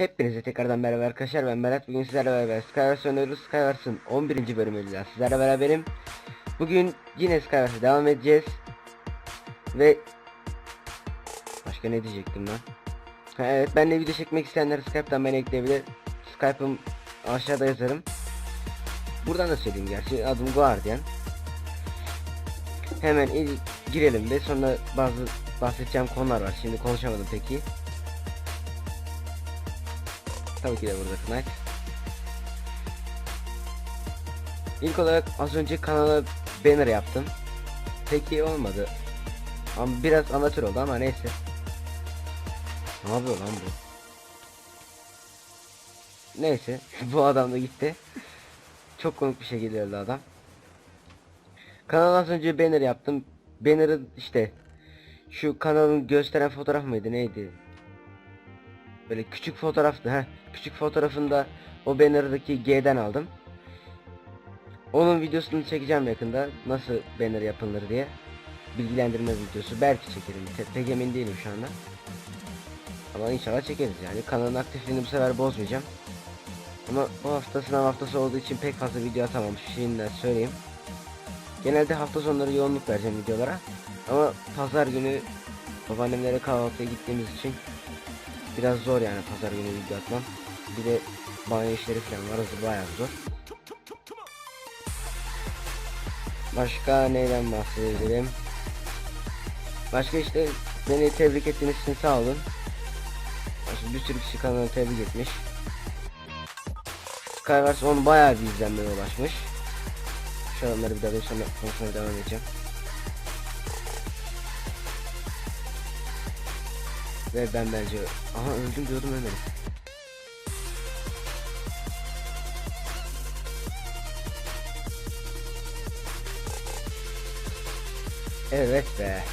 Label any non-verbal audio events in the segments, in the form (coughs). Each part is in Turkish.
Hepinize tekrardan merhaba arkadaşlar ben Berat. Bugün sizlerle beraber Skywars oynuyoruz. Skywars'ın 11. bölümüyle sizlerle beraberim. Bugün yine Skywars'a devam edeceğiz. Ve Başka ne diyecektim lan? Ha, Evet benle video çekmek isteyenler Skype'tan beni ekleyebilir. Skype'ım aşağıda yazarım. Buradan da söyleyeyim gerçi adım Guardian. Hemen ilk girelim ve sonra bazı bahsedeceğim konular var. Şimdi konuşamadım peki Tabii ki de burada Knight. İlk olarak az önce kanala banner yaptım. Peki olmadı. Ama biraz amatör oldu ama neyse. Ne yapıyor lan bu? Neyse (laughs) bu adam da gitti. Çok komik bir şekilde öldü adam. Kanala az önce banner yaptım. Banner'ı işte şu kanalın gösteren fotoğraf mıydı neydi? Böyle küçük fotoğraftı. Küçük fotoğrafında o banner'daki G'den aldım. Onun videosunu çekeceğim yakında. Nasıl banner yapılır diye. Bilgilendirme videosu. Belki çekerim. Te- Pek emin değilim şu anda. Ama inşallah çekeriz yani. Kanalın aktifliğini bu sefer bozmayacağım. Ama bu hafta sınav haftası olduğu için pek fazla video atamamış. Şimdiden söyleyeyim. Genelde hafta sonları yoğunluk vereceğim videolara. Ama pazar günü babaannemlere kahvaltıya gittiğimiz için Biraz zor yani pazar günü video atmam. Bir de banyo işleri falan var orası bayağı zor. Başka neyden bahsedebilirim? Başka işte beni tebrik ettiğiniz için sağ olun. Bir sürü kişi kanalı tebrik etmiş. Skywars 10 bayağı bir izlenmeye ulaşmış. Şu anları bir daha konuşmaya devam edeceğim. Ve ben bence aha öldüm diyordum ölmedim. Evet be.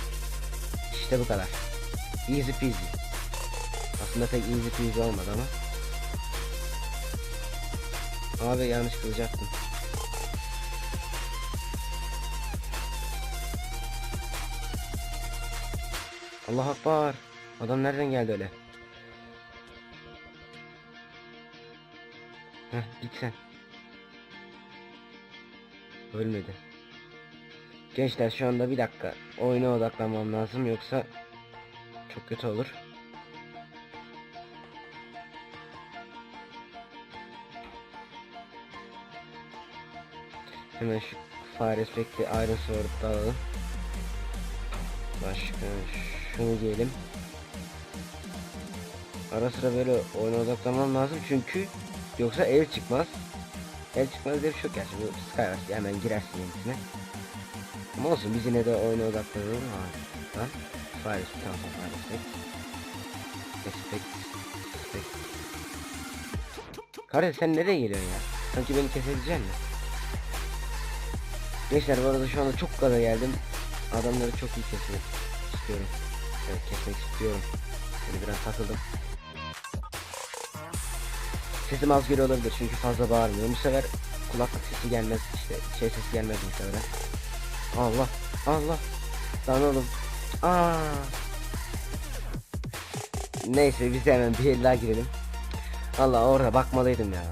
İşte bu kadar. Easy peasy. Aslında pek easy peasy olmadı ama. Abi yanlış kılacaktım. Allah akbar. Adam nereden geldi öyle? Heh git sen. Ölmedi. Gençler şu anda bir dakika oyuna odaklanmam lazım yoksa çok kötü olur. Hemen şu fire respect'i Iron Sword'da alalım. Başka şunu diyelim. Ara sıra böyle oyuna odaklanmam lazım çünkü yoksa ev çıkmaz. Ev çıkmaz diye bir şey yok bu Skywars hemen girersin yenisine. Ama olsun biz yine de oyuna odaklanalım ha. Lan Fire tamam Fire Respect. Respect. Respect. Kardeş sen nereye geliyorsun ya? Sanki beni kesebilecek misin? Gençler bu arada şu anda çok gaza geldim. Adamları çok iyi kesmek istiyorum. Evet kesmek istiyorum. Böyle biraz takıldım. Sesim az geliyor olabilir çünkü fazla bağırmıyorum. Bu sefer kulaklık sesi gelmez işte şey sesi gelmez muhtemelen. Allah Allah lan oğlum. Aa. Neyse biz de hemen bir el daha girelim. Allah orada bakmalıydım ya.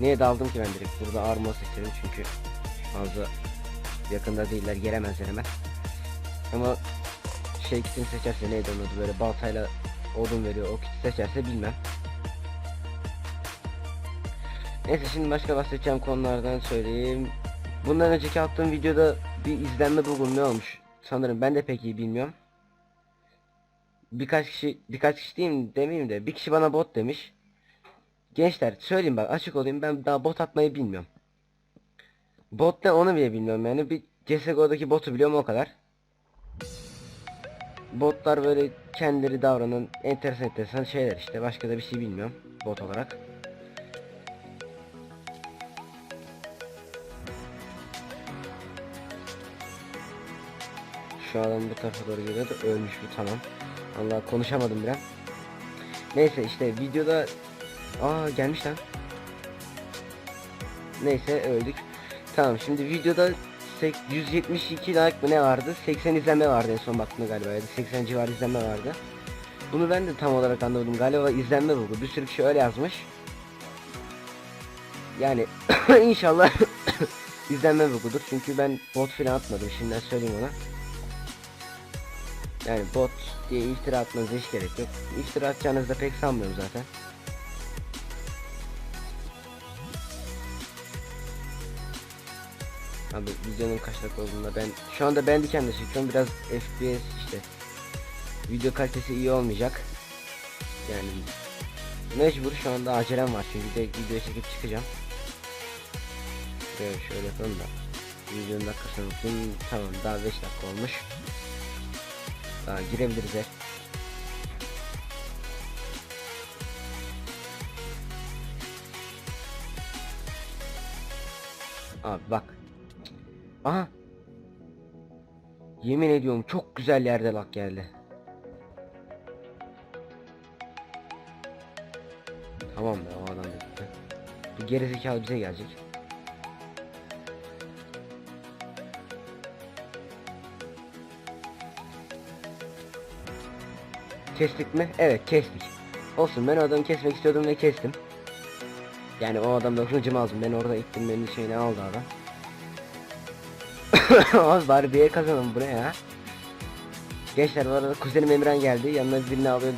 Niye daldım ki ben direkt burada armor seçelim çünkü fazla yakında değiller gelemezler hemen. Ama şey kitini seçerse neydi adı böyle baltayla odun veriyor o kiti seçerse bilmem. Neyse şimdi başka bahsedeceğim konulardan söyleyeyim. Bundan önceki attığım videoda bir izlenme bulgun ne olmuş? Sanırım ben de pek iyi bilmiyorum. Birkaç kişi birkaç kişi diyeyim demeyeyim de bir kişi bana bot demiş. Gençler söyleyeyim bak açık olayım ben daha bot atmayı bilmiyorum. Bot ne onu bile bilmiyorum yani bir CSGO'daki botu biliyorum o kadar. Botlar böyle kendileri davranan enteresan enteresan şeyler işte başka da bir şey bilmiyorum bot olarak. Şu adam bu tarafa doğru geliyor da ölmüş bu tamam. Allah konuşamadım biraz. Neyse işte videoda aa gelmiş lan. Neyse öldük. Tamam şimdi videoda sek- 172 like mı ne vardı? 80 izlenme vardı en son baktığımda galiba ya da 80 civarı izlenme vardı. Bunu ben de tam olarak anlamadım. Galiba izlenme bulgu. Bir sürü kişi öyle yazmış. Yani (coughs) inşallah (coughs) izlenme bulgudur. Çünkü ben bot falan atmadım. Şimdiden söyleyeyim ona. Yani bot diye iftira atmanıza hiç gerek yok. İftira atacağınızı da pek sanmıyorum zaten. Abi videonun kaç dakika olduğunda ben şu anda ben dikenle çekiyorum. Biraz FPS işte. Video kalitesi iyi olmayacak. Yani mecbur şu anda acelem var. Çünkü de video çekip çıkacağım. Şöyle şöyle yapalım da. Videonun dakikasını unuttum. Tamam daha 5 dakika olmuş daha girebiliriz her Abi bak. Aha. Yemin ediyorum çok güzel yerde lak geldi. Tamam be o adam da gitti. Bu gerizekalı bize gelecek. Kestik mi? Evet kestik. Olsun ben o adamı kesmek istiyordum ve kestim. Yani o adam da hıncımı. Ben orada ittim benim şeyini aldı adam. (coughs) Az bari bir yer kazanalım bu ne ya? Gençler bu arada kuzenim Emirhan geldi. Yanına birini alıyor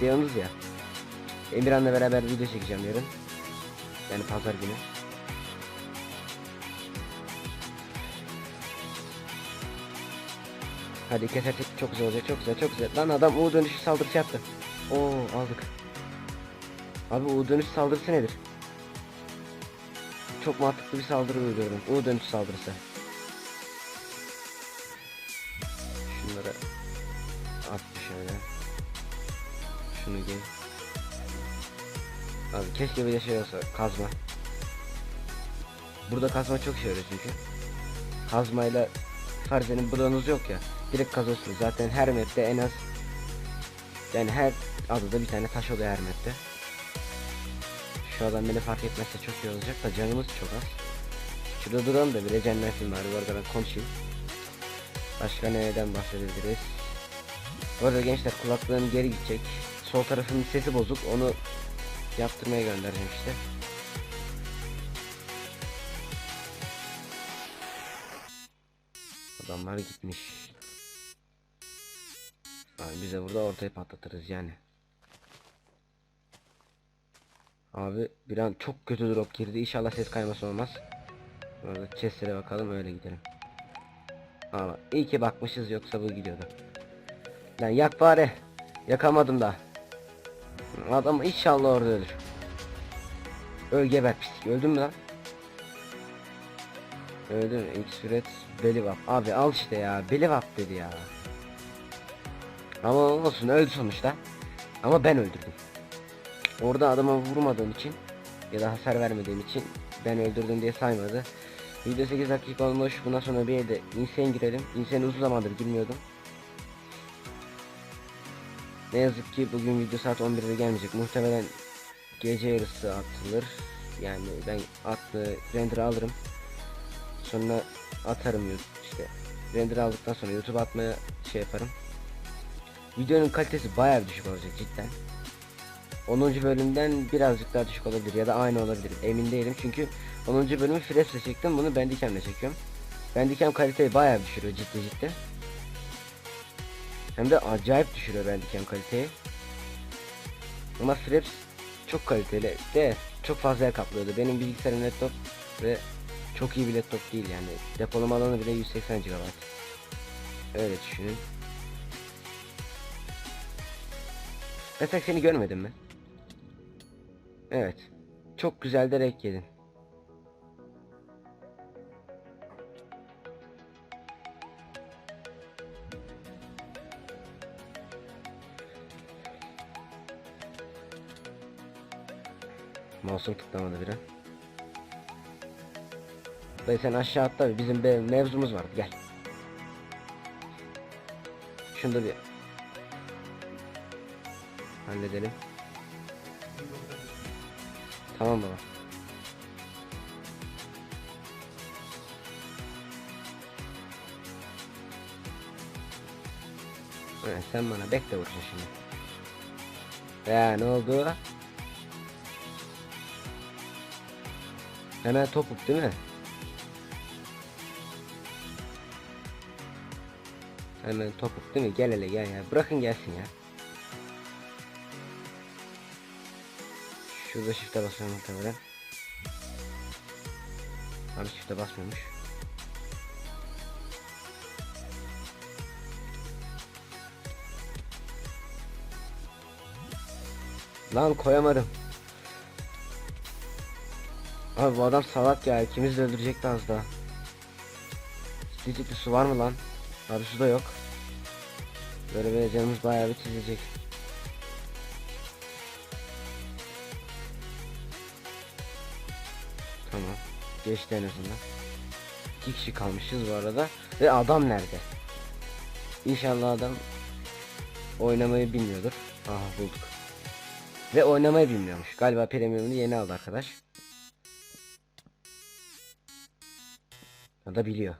diyorsunuz ya. Emirhan'la beraber video çekeceğim yarın. Yani pazar günü. Hadi kesersek çok güzel olacak çok güzel çok güzel. Lan adam U dönüşü saldırısı yaptı. Oo aldık. Abi U dönüş saldırısı nedir? Çok mantıklı bir saldırı uyguluyorum. U dönüş saldırısı. Şunları at bir şöyle. Şunu giy. Abi keşke bir şey olsa kazma. Burada kazma çok şey çünkü. Kazmayla Farze'nin bloğunuz yok ya. Direkt kazıyorsunuz. Zaten her map'te en az yani her adada bir tane taş oluyor her map'te. Şu adam beni fark etmezse çok iyi olacak da canımız çok az. Şurada duralım da bir Regenler film var. Bu arada ben konuşayım. Başka neden bahsedebiliriz? Bu arada gençler kulaklığım geri gidecek. Sol tarafının sesi bozuk. Onu yaptırmaya göndereceğim işte. Adamlar gitmiş. Abi bize burada ortaya patlatırız yani. Abi bir an çok kötü drop girdi. İnşallah ses kayması olmaz. Orada chestlere bakalım öyle gidelim. Ama iyi ki bakmışız yoksa bu gidiyordu. Lan yak bari. Yakamadım da. Adam inşallah orada ölür. Öl geber pislik. Öldün mü lan? Öldü mü? İlk süret Belivap. Abi al işte ya. Belivap dedi ya. Ama olsun öldü sonuçta. Ama ben öldürdüm. Orada adama vurmadığım için ya da hasar vermediğim için ben öldürdüm diye saymadı. Video 8 dakika olmuş. Bundan sonra bir de insane girelim. Insane uzun zamandır girmiyordum. Ne yazık ki bugün video saat 11'de gelmeyecek. Muhtemelen gece yarısı atılır. Yani ben atlı render alırım. Sonra atarım işte. Render aldıktan sonra YouTube atmaya şey yaparım. Videonun kalitesi bayağı düşük olacak cidden. 10. bölümden birazcık daha düşük olabilir ya da aynı olabilir. Emin değilim çünkü 10. bölümü Fresh'le çektim. Bunu Bandicam'le çekiyorum. Bandicam kaliteyi bayağı düşürüyor ciddi ciddi. Hem de acayip düşürüyor Bandicam kaliteyi. Ama Fraps çok kaliteli de çok fazla kaplıyordu. Benim bilgisayarım laptop ve çok iyi bir laptop değil yani. Depolama alanı bile 180 GB. Öyle düşünün. Mesela seni görmedim mi? Evet. Çok güzel de renk yedin. Mouse'um tıklamadı biri. Dayı sen aşağı atla bizim bir mevzumuz vardı gel. Şunu da bir halledelim. Tamam baba. Evet, sen bana bekle vuracaksın şimdi. Ya ne oldu? Hemen topuk değil mi? Hemen topuk değil mi? Gel hele gel ya. Bırakın gelsin ya. Şurada shift'e basıyorum muhtemelen. Abi shift'e basmıyormuş. Lan koyamadım. Abi bu adam salak ya. İkimiz de öldürecekti az daha. Ciddi su var mı lan? Abi su da yok. Böyle böyle canımız bayağı bir çizecek. Tamam. Geçti en azından. İki kişi kalmışız bu arada. Ve adam nerede? İnşallah adam oynamayı bilmiyordur. Aha bulduk. Ve oynamayı bilmiyormuş. Galiba premiumunu yeni aldı arkadaş. Ya da biliyor.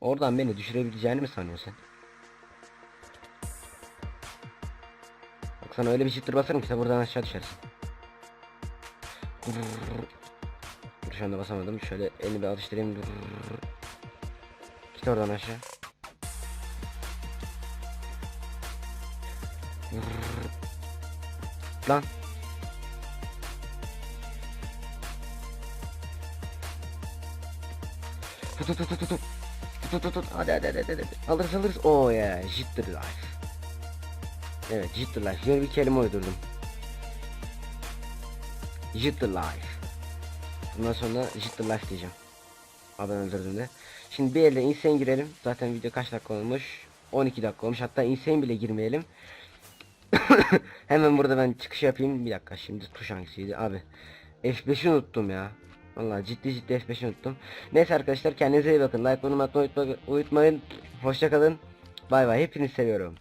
Oradan beni düşürebileceğini mi sanıyorsun sen? Sana öyle bir shitter basarım ki sen buradan aşağı düşersin. Dur şu anda basamadım. Şöyle elini bir alıştırayım. Git oradan aşağı. Lan. Tut tut tut tut tut. Tut tut tut. Hadi hadi hadi hadi. Alırız alırız. Oh ya. Jitter life. Evet Jitter life. Yeni bir kelime uydurdum. Jitter life. Bundan sonra Jitter life diyeceğim. Adam öldürdüğümde. Şimdi bir elde insane girelim. Zaten video kaç dakika olmuş? 12 dakika olmuş. Hatta insane bile girmeyelim. (coughs) Hemen burada ben çıkış yapayım. Bir dakika şimdi tuş hangisiydi abi. F5'i unuttum ya. Vallahi ciddi ciddi F5'i unuttum. Neyse arkadaşlar kendinize iyi bakın. Like, yorum atmayı unutma- unutmayın. Hoşça kalın. Bay bay. Hepinizi seviyorum.